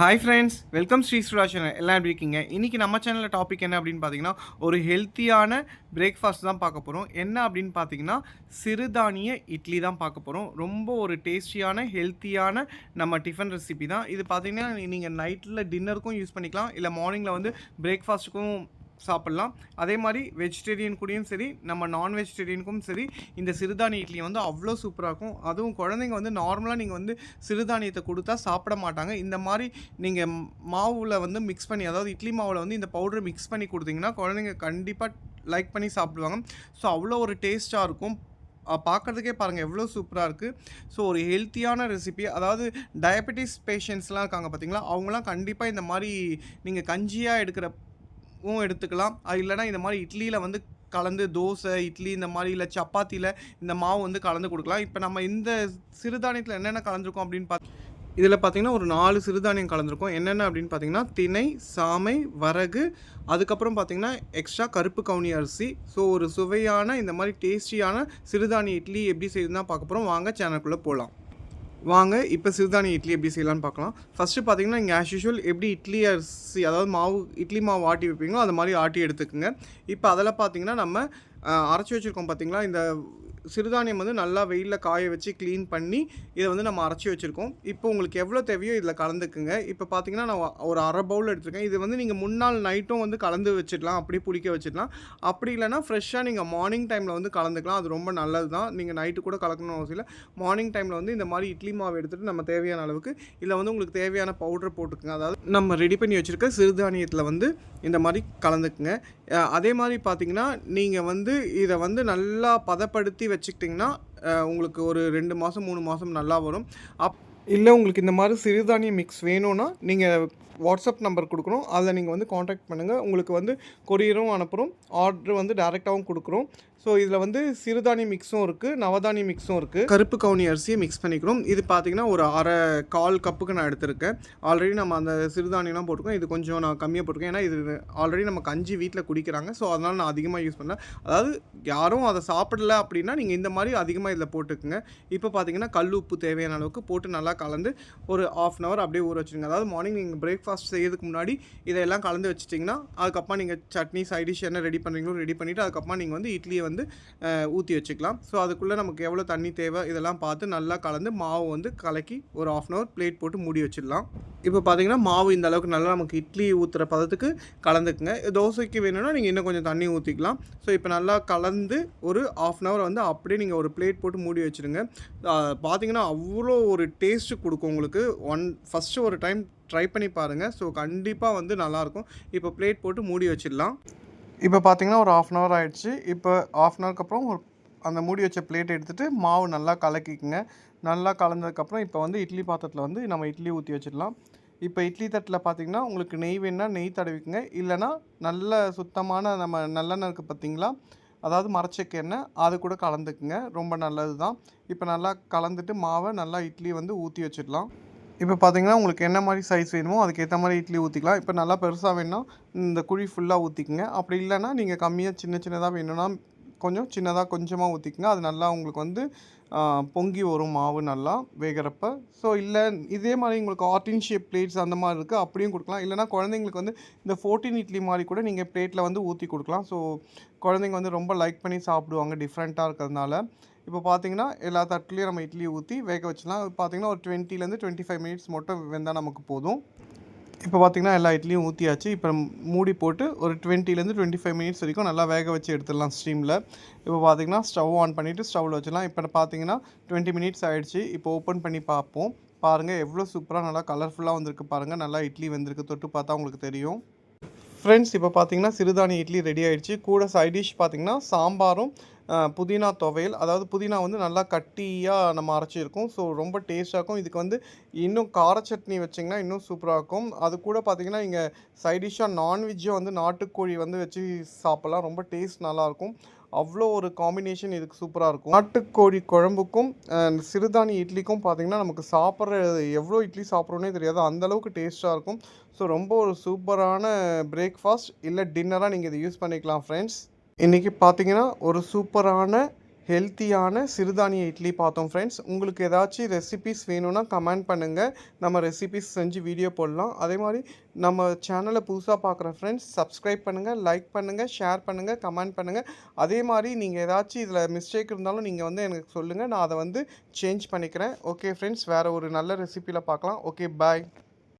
Hi friends welcome Sri சுரா channel எல்லாம் எப்படி இருக்கீங்க? இன்றைக்கி நம்ம சேனலில் டாபிக் என்ன அப்படின்னு பார்த்தீங்கன்னா ஒரு ஹெல்த்தியான பிரேக்ஃபாஸ்ட் தான் பார்க்க போகிறோம் என்ன அப்படின்னு பார்த்தீங்கன்னா சிறுதானிய இட்லி தான் பார்க்க போகிறோம் ரொம்ப ஒரு டேஸ்டியான ஹெல்த்தியான நம்ம டிஃபன் ரெசிபி தான். இது பார்த்தீங்கன்னா நீங்கள் நைட்டில் டின்னருக்கும் யூஸ் பண்ணிக்கலாம். இல்லை மார்னிங்கில் வந்து பிரேக்ஃபாஸ்ட்டுக்கும் சாப்பிட்லாம். அதே மாதிரி வெஜிடேரியன் கூடயும் சரி நம்ம நான் வெஜிடேரியனுக்கும் சரி இந்த சிறுதானிய இட்லி வந்து அவ்வளோ சூப்பராக இருக்கும். அதுவும் குழந்தைங்க வந்து நார்மலாக நீங்கள் வந்து சிறுதானியத்தை கொடுத்தா சாப்பிட மாட்டாங்க. இந்த மாதிரி நீங்கள் மாவில் வந்து மிக்ஸ் பண்ணி அதாவது இட்லி மாவில் வந்து இந்த பவுடரை மிக்ஸ் பண்ணி கொடுத்தீங்கன்னா குழந்தைங்க கண்டிப்பாக லைக் பண்ணி சாப்பிடுவாங்க. ஸோ அவ்வளோ ஒரு டேஸ்ட்டாக இருக்கும். பார்க்குறதுக்கே பார்க்கறதுக்கே பாருங்கள் எவ்வளோ சூப்பராக இருக்குது ஸோ ஒரு ஹெல்த்தியான ரெசிபி அதாவது டயபெட்டிஸ் பேஷண்ட்ஸ்லாம் இருக்காங்க பார்த்தீங்களா அவங்களாம் கண்டிப்பாக இந்த மாதிரி நீங்கள் கஞ்சியாக எடுக்கிற எடுத்துக்கலாம். அது இல்லைனா இந்த மாதிரி இட்லியில் வந்து கலந்து தோசை இட்லி இந்த மாதிரி இல்லை சப்பாத்தியில் இந்த மாவு வந்து கலந்து கொடுக்கலாம். இப்போ நம்ம இந்த சிறுதானியத்தில் என்னென்ன கலந்துருக்கோம் அப்படின்னு பார்த்து இதில் பார்த்தீங்கன்னா ஒரு நாலு சிறுதானியம் கலந்துருக்கும். என்னென்ன அப்படின்னு பார்த்தீங்கன்னா திணை சாமை வரகு அதுக்கப்புறம் பார்த்தீங்கன்னா எக்ஸ்ட்ரா கருப்பு கவுனி அரிசி. ஸோ ஒரு சுவையான இந்த மாதிரி டேஸ்டியான சிறுதானிய இட்லி எப்படி செய்யுதுன்னா பார்க்க போகிறோம் வாங்க சேனலுக்குள்ளே போகலாம் வாங்க இப்போ சிறுதானிய இட்லி எப்படி செய்யலாம்னு பார்க்கலாம். ஃபஸ்ட்டு பார்த்தீங்கன்னா இங்கே ஆஸ் யூஷுவல் எப்படி இட்லி அரிசி அதாவது மாவு இட்லி மாவு ஆட்டி வைப்பீங்களோ அது மாதிரி ஆட்டி எடுத்துக்கோங்க. இப்போ அதில் பார்த்தீங்கன்னா நம்ம அரைச்சி வச்சுருக்கோம் பார்த்தீங்களா இந்த சிறுதானியம் வந்து நல்லா வெயிலில் காய வச்சு க்ளீன் பண்ணி இதை வந்து நம்ம அரைச்சி வச்சுருக்கோம். இப்போ உங்களுக்கு எவ்வளோ தேவையோ இதில் கலந்துக்குங்க. இப்போ பார்த்தீங்கன்னா நான் ஒரு அரை பவுல் எடுத்துருக்கேன். இது வந்து நீங்கள் முன்னாள் நைட்டும் வந்து கலந்து வச்சிடலாம். அப்படியே புளிக்க வச்சிடலாம். அப்படி இல்லைன்னா ஃப்ரெஷ்ஷாக நீங்கள் மார்னிங் டைமில் வந்து கலந்துக்கலாம். அது ரொம்ப நல்லது தான் நீங்கள் நைட்டு கூட கலக்கணும் அவசியம் இல்லை. மார்னிங் டைமில் வந்து இந்த மாதிரி இட்லி மாவு எடுத்துகிட்டு நம்ம தேவையான அளவுக்கு இதில் வந்து உங்களுக்கு தேவையான பவுடர் போட்டுக்குங்க. அதாவது நம்ம ரெடி பண்ணி வச்சுருக்க சிறுதானியத்தில் வந்து இந்த மாதிரி கலந்துக்குங்க. அதே மாதிரி பார்த்தீங்கன்னா நீங்கள் வந்து இதை வந்து நல்லா பதப்படுத்தி வச்சுக்கிட்டிங்கன்னா உங்களுக்கு ஒரு ரெண்டு மாதம் மூணு மாதம் நல்லா வரும். அப் இல்லை உங்களுக்கு இந்த மாதிரி சிறுதானிய மிக்ஸ் வேணும்னா நீங்கள் வாட்ஸ்அப் நம்பர் கொடுக்குறோம் அதில் நீங்கள் வந்து காண்டாக்ட் பண்ணுங்கள் உங்களுக்கு வந்து கொரியரும் அனுப்புகிறோம் ஆர்டர் வந்து டேரெக்டாகவும் கொடுக்குறோம். ஸோ இதில் வந்து சிறுதானி மிக்ஸும் இருக்குது நவதானி மிக்ஸும் இருக்குது கருப்பு கவுனி அரிசியை மிக்ஸ் பண்ணிக்கிறோம். இது பார்த்தீங்கன்னா ஒரு அரை கால் கப்புக்கு நான் எடுத்திருக்கேன். ஆல்ரெடி நம்ம அந்த சிறுதானியம்லாம் போட்டிருக்கோம். இது கொஞ்சம் நான் கம்மியாக போட்டிருக்கேன். ஏன்னா இது ஆல்ரெடி நம்ம கஞ்சி வீட்டில் குடிக்கிறாங்க. ஸோ அதனால் நான் அதிகமாக யூஸ் பண்ணேன் அதாவது யாரும் அதை சாப்பிடல அப்படின்னா நீங்கள் இந்த மாதிரி அதிகமாக இதில் போட்டுக்குங்க. இப்போ பார்த்தீங்கன்னா கல் உப்பு தேவையான அளவுக்கு போட்டு நல்லா கலந்து ஒரு ஆஃப் அன் ஹவர் அப்படியே ஊற வச்சுருங்க. அதாவது மார்னிங் நீங்கள் பிரேக்ஃபாஸ்ட் செய்யறதுக்கு முன்னாடி இதெல்லாம் கலந்து வச்சிட்டிங்கன்னா அதுக்கப்புறம் நீங்கள் சட்னி சைடிஷ் என்ன ரெடி பண்ணுறீங்களோ ரெடி பண்ணிவிட்டு அதுக்கப்புறம் நீங்கள் வந்து இட்லியை வந்து ஊற்றி வச்சுக்கலாம். ஸோ அதுக்குள்ளே நமக்கு எவ்வளோ தண்ணி தேவை இதெல்லாம் பார்த்து நல்லா கலந்து மாவு வந்து கலக்கி ஒரு ஆஃப் அன் ஹவர் பிளேட் போட்டு மூடி வச்சிடலாம். இப்போ பார்த்தீங்கன்னா மாவு இந்த அளவுக்கு நல்லா நமக்கு இட்லி ஊற்றுற பதத்துக்கு கலந்துக்குங்க. தோசைக்கு வேணும்னா நீங்கள் இன்னும் கொஞ்சம் தண்ணி ஊற்றிக்கலாம் ஸோ இப்போ நல்லா கலந்து ஒரு ஆஃப் அன் ஹவர் வந்து அப்படியே நீங்கள் ஒரு பிளேட் போட்டு மூடி வச்சுருங்க பார்த்தீங்கன்னா அவ்வளோ ஒரு டேஸ்ட்டு கொடுக்கும் உங்களுக்கு. ஒன் ஃபஸ்ட்டு ஒரு டைம் ட்ரை பண்ணி பாருங்கள் ஸோ கண்டிப்பாக வந்து நல்லாயிருக்கும் இப்போ பிளேட் போட்டு மூடி வச்சிடலாம். இப்போ பார்த்தீங்கன்னா ஒரு ஆஃப் அன் ஹவர் ஆகிடுச்சு இப்போ ஆஃப் அன் ஹவருக்கு அப்புறம் ஒரு அந்த மூடி வச்ச பிளேட் எடுத்துகிட்டு மாவு நல்லா கலக்கிக்குங்க. நல்லா கலந்ததுக்கப்புறம் இப்போ வந்து இட்லி பாத்திரத்தில் வந்து நம்ம இட்லி ஊற்றி வச்சிடலாம். இப்போ இட்லி தட்டில் பார்த்தீங்கன்னா உங்களுக்கு நெய் வேணுன்னா நெய் தடவிக்குங்க. இல்லைன்னா நல்ல சுத்தமான நம்ம நல்லெண்ணெய் இருக்குது பார்த்தீங்களா? அதாவது மரச்செக்கு எண்ணெய் அது கூட கலந்துக்குங்க. ரொம்ப நல்லது தான் இப்போ நல்லா கலந்துட்டு மாவை நல்லா இட்லி வந்து ஊற்றி வச்சிடலாம். இப்போ பார்த்தீங்கன்னா உங்களுக்கு என்ன மாதிரி சைஸ் வேணுமோ அதுக்கேற்ற மாதிரி இட்லி ஊற்றிக்கலாம் இப்போ நல்லா பெருசாக வேணும்னா இந்த குழி ஃபுல்லாக ஊற்றிக்கங்க அப்படி இல்லைன்னா நீங்கள் கம்மியாக சின்ன சின்னதாக வேணும்னா கொஞ்சம் சின்னதாக கொஞ்சமாக ஊற்றிக்கங்க அது நல்லா உங்களுக்கு வந்து பொங்கி வரும் மாவு நல்லா வேகிறப்ப. ஸோ இல்லை இதே மாதிரி உங்களுக்கு ஆர்டின் ஷேப் பிளேட்ஸ் அந்த மாதிரி இருக்குது அப்படியும் கொடுக்கலாம். இல்லைனா குழந்தைங்களுக்கு வந்து இந்த ஃபோர்டீன் இட்லி மாதிரி கூட நீங்கள் பிளேட்டில் வந்து ஊற்றி கொடுக்கலாம். ஸோ குழந்தைங்க வந்து ரொம்ப லைக் பண்ணி சாப்பிடுவாங்க டிஃப்ரெண்ட்டாக இருக்கிறதுனால. இப்போ பார்த்தீங்கன்னா எல்லா தட்டுலேயும் நம்ம இட்லி ஊற்றி வேக வச்சிடலாம். பார்த்தீங்கன்னா ஒரு டுவெண்ட்டிலேருந்து டுவெண்ட்டி ஃபைவ் மினிட்ஸ் மட்டும் வெந்தால் நமக்கு போதும். இப்போ பார்த்தீங்கன்னா எல்லா இட்லியும் ஊற்றியாச்சு இப்போ மூடி போட்டு ஒரு டுவெண்ட்டிலேருந்து டுவெண்ட்டி ஃபைவ் மினிட்ஸ் வரைக்கும் நல்லா வேக வச்சு எடுத்துடலாம் ஸ்டீமில். இப்போ பார்த்திங்கன்னா ஸ்டவ் ஆன் பண்ணிவிட்டு ஸ்டவ்வில் வச்சிடலாம். இப்போ பார்த்தீங்கன்னா டுவெண்ட்டி மினிட்ஸ் ஆகிடுச்சு இப்போ ஓப்பன் பண்ணி பார்ப்போம். பாருங்கள் எவ்வளோ சூப்பராக நல்லா கலர்ஃபுல்லாக வந்திருக்கு பாருங்கள் நல்லா இட்லி வந்திருக்கு. தொட்டு பார்த்தா உங்களுக்கு தெரியும். ஃப்ரெண்ட்ஸ் இப்போ பார்த்தீங்கன்னா சிறுதானிய இட்லி ரெடி ஆகிடுச்சு கூட சைட் டிஷ் பார்த்தீங்கன்னா சாம்பாரும் புதினா துவையல். அதாவது புதினா வந்து நல்லா கட்டியாக நம்ம அரைச்சிருக்கோம். ஸோ ரொம்ப டேஸ்ட்டாக இருக்கும். இதுக்கு வந்து இன்னும் கார சட்னி வச்சிங்கன்னா இன்னும் சூப்பராக இருக்கும். அது கூட பார்த்திங்கன்னா இங்கே சைட் டிஷ்ஷாக நான்வெஜ்ஜும் வந்து நாட்டுக்கோழி வந்து வச்சு சாப்பிட்லாம். ரொம்ப டேஸ்ட் நல்லாயிருக்கும் அவ்வளோ ஒரு காம்பினேஷன் இதுக்கு சூப்பராக இருக்கும். நாட்டுக்கோழி குழம்புக்கும் சிறுதானிய இட்லிக்கும் பார்த்தீங்கன்னா நமக்கு சாப்பிட்ற எவ்வளோ இட்லி சாப்பிட்றோன்னே தெரியாது. அந்தளவுக்கு டேஸ்ட்டாக இருக்கும். ஸோ ரொம்ப ஒரு சூப்பரான பிரேக்ஃபாஸ்ட் இல்லை டின்னராக நீங்கள் இதை யூஸ் பண்ணிக்கலாம் ஃப்ரெண்ட்ஸ் இன்றைக்கி பார்த்தீங்கன்னா ஒரு சூப்பரான ஹெல்த்தியான சிறுதானிய இட்லி பார்த்தோம் ஃப்ரெண்ட்ஸ் உங்களுக்கு ஏதாச்சும் ரெசிபிஸ் வேணும்னா கமெண்ட் பண்ணுங்கள் நம்ம ரெசிபிஸ் செஞ்சு வீடியோ போடலாம். அதே மாதிரி நம்ம சேனலை புதுசாக பார்க்குற ஃப்ரெண்ட்ஸ் சப்ஸ்கிரைப் பண்ணுங்கள் லைக் பண்ணுங்கள் ஷேர் பண்ணுங்கள் கமெண்ட் பண்ணுங்கள் அதே மாதிரி நீங்கள் ஏதாச்சும் இதில் மிஸ்டேக் இருந்தாலும் நீங்கள் வந்து எனக்கு சொல்லுங்கள் நான் அதை வந்து சேஞ்ச் பண்ணிக்கிறேன். ஓகே ஃப்ரெண்ட்ஸ் வேறு ஒரு நல்ல ரெசிப்பியில் பார்க்கலாம். Okay bye